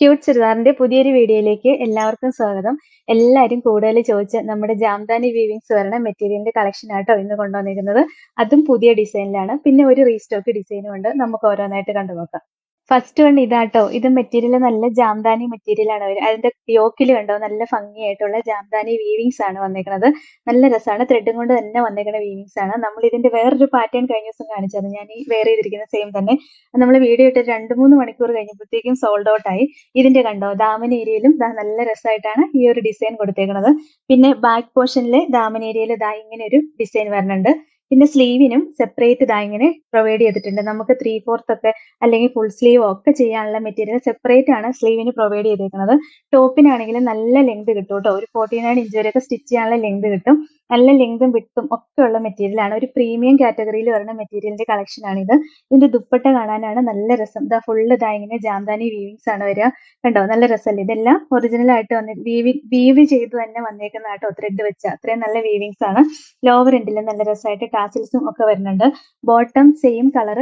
Cute ചുരിദാറിന്റെ പുതിയൊരു വീഡിയോയിലേക്ക് എല്ലാവർക്കും സ്വാഗതം. എല്ലാവരും കൂടുതൽ ചോദിച്ച നമ്മുടെ ജാംദാനി വീവിങ്സ് വരണ മെറ്റീരിയലിന്റെ കളക്ഷൻ ആട്ടോ ഇന്ന് കൊണ്ടുവന്നിരിക്കുന്നത്. അതും പുതിയ ഡിസൈനിലാണ് പിന്നെ ഒരു റീസ്റ്റോക്ക് ഡിസൈനും ഉണ്ട്. നമുക്ക് ഓരോന്നായിട്ട് കണ്ടു നോക്കാം ഫസ്റ്റ് വൺ ഇതാട്ടോ. ഇത് മെറ്റീരിയൽ നല്ല ജാംദാനി മെറ്റീരിയൽ ആണ്. അതിന്റെ യോക്കിൽ കണ്ടോ? നല്ല ഭംഗിയായിട്ടുള്ള ജാംദാനി വീവിങ്സ് ആണ് വന്നേക്കുന്നത് നല്ല രസമാണ് ത്രെഡും കൊണ്ട് തന്നെ വന്നേക്കുന്ന വീവിങ്സ് ആണ്. നമ്മൾ ഇതിന്റെ വേറൊരു പാറ്റേൺ കഴിഞ്ഞ ദിവസം കാണിച്ചത് ഞാൻ ഈ വേറെ ചെയ്തിരിക്കുന്ന സെയിം തന്നെ. നമ്മൾ വീഡിയോ ഇട്ട് രണ്ട് മൂന്ന് മണിക്കൂർ കഴിഞ്ഞപ്പോഴത്തേക്കും സോൾഡ് ഔട്ട് ആയി. ഇതിന്റെ കണ്ടോ? ദാമൻ ഏരിയയിലും ദാ നല്ല രസമായിട്ടാണ് ഈ ഒരു ഡിസൈൻ കൊടുത്തേക്കുന്നത് പിന്നെ ബാക്ക് പോർഷനിലെ ദാമൻ ഏരിയയിൽ ദാ ഇങ്ങനെ ഒരു ഡിസൈൻ വരുന്നുണ്ട് പിന്നെ സ്ലീവിനും സെപ്പറേറ്റ് ഇതാ ഇങ്ങനെ പ്രൊവൈഡ് ചെയ്തിട്ടുണ്ട്. നമുക്ക് ത്രീ ഫോർത്ത് ഒക്കെ അല്ലെങ്കിൽ ഫുൾ സ്ലീവ് ഒക്കെ ചെയ്യാനുള്ള മെറ്റീരിയൽ സെപ്പറേറ്റ് ആണ് സ്ലീവിന് പ്രൊവൈഡ് ചെയ്തേക്കുന്നത്. ടോപ്പിനാണെങ്കിലും നല്ല ലെങ്ത് കിട്ടും കേട്ടോ. ഒരു ഫോർട്ടി നയൻ ഇഞ്ച് വരെയൊക്കെ സ്റ്റിച്ച് ചെയ്യാനുള്ള ലെങ്ത് കിട്ടും. നല്ല ലെങ്തും വിട്ടും ഒക്കെ ഉള്ള മെറ്റീരിയൽ ആണ്. ഒരു പ്രീമിയം കാറ്റഗറിയിൽ വരുന്ന മെറ്റീരിയലിന്റെ കളക്ഷൻ ആണ് ഇത് ഇതിന്റെ ദുപ്പട്ട കാണാനാണ് നല്ല രസം. ഇതാ ഫുള്ള് ഇതാ ഇങ്ങനെ ജാംദാനി വീവിങ്സ് ആണ് വരിക. കണ്ടോ? നല്ല രസമല്ലേ ഇതെല്ലാം ഒറിജിനൽ ആയിട്ട് വന്ന് വീവി വീവ് ചെയ്ത് തന്നെ വന്നേക്കുന്ന ആട്ടോ ത്രെഡ് വെച്ച. അത്രയും നല്ല വീവിങ്സ് ആണ്. ലോവർ എൻഡിൽ നല്ല രസമായിട്ട് ടാസിൽസും ഒക്കെ വരുന്നുണ്ട്. Bottom same colour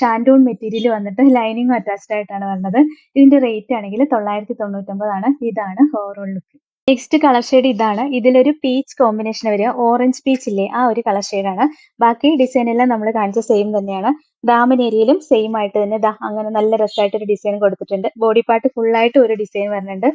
shantoon material വന്നിട്ട് ലൈനിങ്ങും അറ്റാച്ച്ഡ് ആയിട്ടാണ് വരുന്നത്. ഇതിന്റെ റേറ്റ് ആണെങ്കിൽ തൊള്ളായിരത്തി തൊണ്ണൂറ്റൊമ്പതാണ്. ഇതാണ് overall look next colour shade ഇതാണ്. ഇതിലൊരു പീച്ച് കോമ്പിനേഷൻ വരിക. ഓറഞ്ച് പീച്ച് ഇല്ലേ? ആ ഒരു കളർ ഷെയ്ഡാണ് ബാക്കി ഡിസൈൻ എല്ലാം നമ്മൾ കാണിച്ച സെയിം തന്നെയാണ്. ദാമൻ ഏരിയയിലും സെയിം ആയിട്ട് തന്നെ ദാ അങ്ങനെ നല്ല രസമായിട്ട് ഒരു ഡിസൈൻ കൊടുത്തിട്ടുണ്ട്. ബോഡി പാർട്ട് ഫുൾ ആയിട്ട് ഒരു ഡിസൈൻ വരുന്നുണ്ട്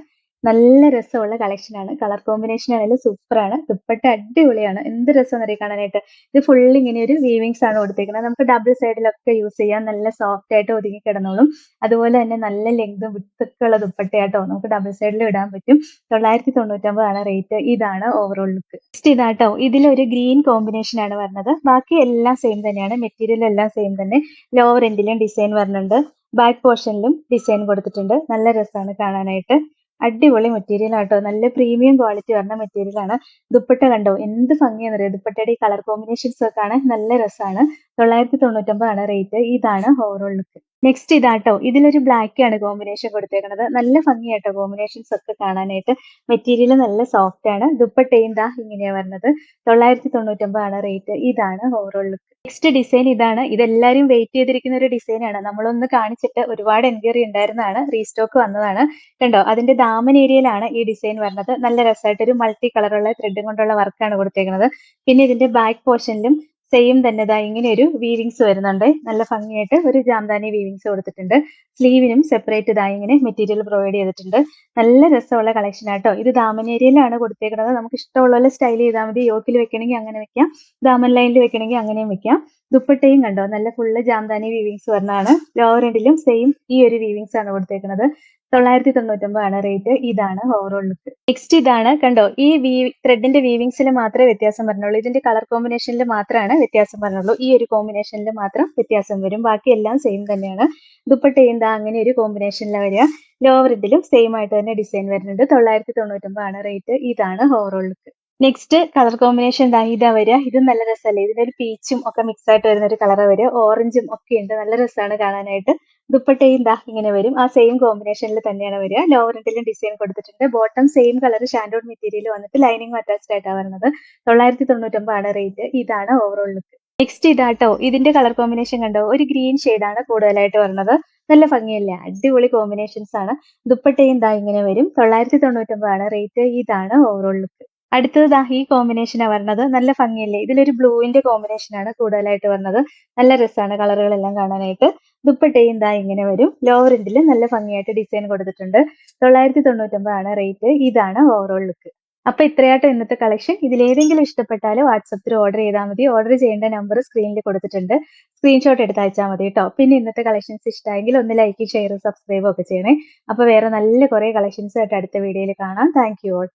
നല്ല രസമുള്ള കളക്ഷനാണ് കളർ കോമ്പിനേഷൻ ആണെങ്കിലും സൂപ്പറാണ് ദുപ്പട്ട അടിപൊളിയാണ്. എന്ത് രസം അറിയാം കാണാനായിട്ട്? ഇത് ഫുൾ ഇങ്ങനെ ഒരു വീവിങ്സ് ആണ് കൊടുത്തേക്കുന്നത് നമുക്ക് ഡബിൾ സൈഡിലൊക്കെ യൂസ് ചെയ്യാം. നല്ല സോഫ്റ്റ് ആയിട്ട് ഒതുങ്ങി കിടന്നോളും. അതുപോലെ തന്നെ നല്ല ലെങ്തും വിത്തൊക്കെ ഉള്ള ദുപ്പട്ടയാട്ടോ നമുക്ക് ഡബിൾ സൈഡിൽ ഇടാൻ പറ്റും. തൊള്ളായിരത്തി തൊണ്ണൂറ്റൊമ്പതാണ് റേറ്റ് ഇതാണ് ഓവറോൾ ലുക്ക് നെക്സ്റ്റ് ഇതാട്ടോ. ഇതിലൊരു ഗ്രീൻ കോമ്പിനേഷൻ ആണ് വരുന്നത്. ബാക്കി എല്ലാം സെയിം തന്നെയാണ്. മെറ്റീരിയൽ എല്ലാം സെയിം തന്നെ. ലോവർ എൻഡിലും ഡിസൈൻ വരുന്നുണ്ട്. ബാക്ക് പോർഷനിലും ഡിസൈൻ കൊടുത്തിട്ടുണ്ട്. നല്ല രസമാണ് കാണാനായിട്ട്. അടിപൊളി മെറ്റീരിയൽ ആട്ടോ നല്ല പ്രീമിയം ക്വാളിറ്റി വരുന്ന മെറ്റീരിയൽ ആണ്. ദുപ്പട്ട കണ്ടോ? എന്ത് ഭംഗിയാണെന്നറിയോ ദുപ്പട്ടയുടെ ഈ കളർ കോമ്പിനേഷൻസ് ഒക്കെ കാണാൻ നല്ല രസമാണ് തൊള്ളായിരത്തി തൊണ്ണൂറ്റൊമ്പതാണ് റേറ്റ് ഇതാണ് ഓവറോൾ ലുക്ക് നെക്സ്റ്റ് ഇതാട്ടോ. ഇതിലൊരു ബ്ലാക്ക് ആണ് കോമ്പിനേഷൻ കൊടുത്തേക്കുന്നത് നല്ല ഭംഗിയാട്ടോ കോമ്പിനേഷൻസ് ഒക്കെ കാണാനായിട്ട്. മെറ്റീരിയൽ നല്ല സോഫ്റ്റ് ആണ്. ദുപ്പട്ടയും ദാ ഇങ്ങനെയാണ് വരുന്നത് തൊള്ളായിരത്തി തൊണ്ണൂറ്റൊമ്പതാണ് റേറ്റ് ഇതാണ് ഓവറോൾ ലുക്ക് നെക്സ്റ്റ് ഡിസൈൻ ഇതാണ്. ഇതെല്ലാവരും വെയിറ്റ് ചെയ്തിരിക്കുന്ന ഒരു ഡിസൈനാണ് നമ്മളൊന്ന് കാണിച്ചിട്ട് ഒരുപാട് എൻക്വയറി ഉണ്ടായിരുന്നതാണ്. റീസ്റ്റോക്ക് വന്നതാണ്. കണ്ടോ? അതിന്റെ ദാമൻ ഏരിയയിലാണ് ഈ ഡിസൈൻ വരുന്നത് നല്ല രസമായിട്ട് ഒരു മൾട്ടി കളറുള്ള ത്രെഡ് കൊണ്ടുള്ള വർക്കാണ് കൊടുത്തേക്കുന്നത് പിന്നെ ഇതിന്റെ ബാക്ക് പോർഷനിലും സെയിം തന്നെ ഇതാ ഇങ്ങനെ ഒരു വീവിങ്സ് വരുന്നുണ്ട്. നല്ല ഭംഗിയായിട്ട് ഒരു ജാംദാനി വീവിങ്സ് കൊടുത്തിട്ടുണ്ട്. സ്ലീവിനും സെപ്പറേറ്റ് ഇതാ ഇങ്ങനെ മെറ്റീരിയൽ പ്രൊവൈഡ് ചെയ്തിട്ടുണ്ട്. നല്ല രസമുള്ള കളക്ഷൻ ആട്ടോ. ഇത് ദാമൻ ഏരിയയിലാണ് കൊടുത്തേക്കുന്നത് നമുക്ക് ഇഷ്ടമുള്ള പോലെ സ്റ്റൈൽ ചെയ്താൽ മതി. യോക്കിൽ വെക്കണമെങ്കിൽ അങ്ങനെ വെക്കാം. ദാമൻ ലൈനിൽ വെക്കണമെങ്കിൽ അങ്ങനെയും വെക്കാം. ദുപ്പട്ടയും കണ്ടോ? നല്ല ഫുള്ള് ജാംദാനി വീവിങ്സ് വരുന്നതാണ് ലോവർ എൻഡിലും സെയിം ഈ ഒരു വീവിങ്സ് ആണ് കൊടുത്തേക്കുന്നത്. തൊള്ളായിരത്തി തൊണ്ണൂറ്റൊമ്പതാണ് റേറ്റ് ഇതാണ് ഓവറോൾ ലുക്ക് നെക്സ്റ്റ് ഇതാണ് കണ്ടോ? ഈ വീ ത്രെഡിന്റെ വീവിങ്സിൽ മാത്രമേ വ്യത്യാസം വരുന്നുള്ളൂ ഇതിന്റെ കളർ കോമ്പിനേഷനിൽ മാത്രമാണ് വ്യത്യാസം വരുന്നുള്ളൂ ഈ ഒരു കോമ്പിനേഷനിൽ മാത്രം വ്യത്യാസം വരും. ബാക്കി എല്ലാം സെയിം തന്നെയാണ്. ദുപ്പട്ടയും ദാ അങ്ങനെ ഒരു കോമ്പിനേഷനിലാണ് വരിക. ലോവർ ഇതിലും സെയിം ആയിട്ട് തന്നെ ഡിസൈൻ വരുന്നുണ്ട്. തൊള്ളായിരത്തി തൊണ്ണൂറ്റൊമ്പതാണ് റേറ്റ് ഇതാണ് overall look next colour combination ഇതാ ഇതാ വരിക. ഇത് നല്ല രസമല്ലേ? ഇതിന്റെ ഒരു പീച്ചും ഒക്കെ മിക്സ് ആയിട്ട് വരുന്ന ഒരു കളർ വരിക. ഓറഞ്ചും ഒക്കെ ഉണ്ട്. നല്ല രസമാണ് കാണാനായിട്ട്. ദുപ്പട്ടയും ദാ ഇങ്ങനെ വരും. ആ സെയിം കോമ്പിനേഷനിൽ തന്നെയാണ് വരിക. ലോവർ എൻഡിലും ഡിസൈൻ കൊടുത്തിട്ടുണ്ട്. ബോട്ടം സെയിം കളർ ഷാൻഡോഡ് മെറ്റീരിയൽ വന്നിട്ട് ലൈനിങ് അറ്റാച്ച്ഡ് ആയിട്ടാണ് വരുന്നത്. തൊള്ളായിരത്തി തൊണ്ണൂറ്റൊമ്പതാണ് റേറ്റ് ഇതാണ് ഓവറോൾ ലുക്ക് നെക്സ്റ്റ് ഇതാട്ടോ. ഇതിന്റെ കളർ കോമ്പിനേഷൻ കണ്ടോ? ഒരു ഗ്രീൻ ഷെയ്ഡാണ് കൂടുതലായിട്ട് വരുന്നത്. നല്ല ഭംഗിയല്ലേ? അടിപൊളി കോമ്പിനേഷൻസ് ആണ്. ദുപ്പട്ടയും ദാ ഇങ്ങനെ വരും. തൊള്ളായിരത്തി തൊണ്ണൂറ്റൊമ്പതാണ് റേറ്റ് ഇതാണ് ഓവറോൾ ലുക്ക് അടുത്തത് ദാ ഈ കോമ്പിനേഷനാണ് വരുന്നത് നല്ല ഭംഗിയല്ലേ? ഇതിലൊരു ബ്ലൂവിന്റെ കോമ്പിനേഷൻ ആണ് കൂടുതലായിട്ട് വരുന്നത് നല്ല രസമാണ് കളറുകളെല്ലാം കാണാനായിട്ട്. ദുപ്പട്ടയും ദാ ഇങ്ങനെ വരും. ലോവർ എൻഡിൽ നല്ല ഭംഗിയായിട്ട് ഡിസൈൻ കൊടുത്തിട്ടുണ്ട്. തൊള്ളായിരത്തി തൊണ്ണൂറ്റൊമ്പതാണ് റേറ്റ് ഇതാണ് ഓവറോൾ ലുക്ക് അപ്പൊ ഇത്രയായിട്ട് ഇന്നത്തെ കളക്ഷൻ ഇതിലേതെങ്കിലും ഇഷ്ടപ്പെട്ടാൽ വാട്സപ്പിൽ ഓർഡർ ചെയ്താൽ മതി. ഓർഡർ ചെയ്യേണ്ട നമ്പർ സ്ക്രീനിൽ കൊടുത്തിട്ടുണ്ട്. സ്ക്രീൻഷോട്ട് എടുത്ത് അയച്ചാൽ മതി കേട്ടോ പിന്നെ ഇന്നത്തെ കളക്ഷൻസ് ഇഷ്ടമായെങ്കിൽ ഒന്ന് ലൈക്ക് ഷെയർ സബ്സ്ക്രൈബ് ഒക്കെ ചെയ്യണേ. അപ്പൊ വേറെ നല്ല കുറെ കളക്ഷൻസ് ആയിട്ട് അടുത്ത വീഡിയോയിൽ കാണാം. Thank you all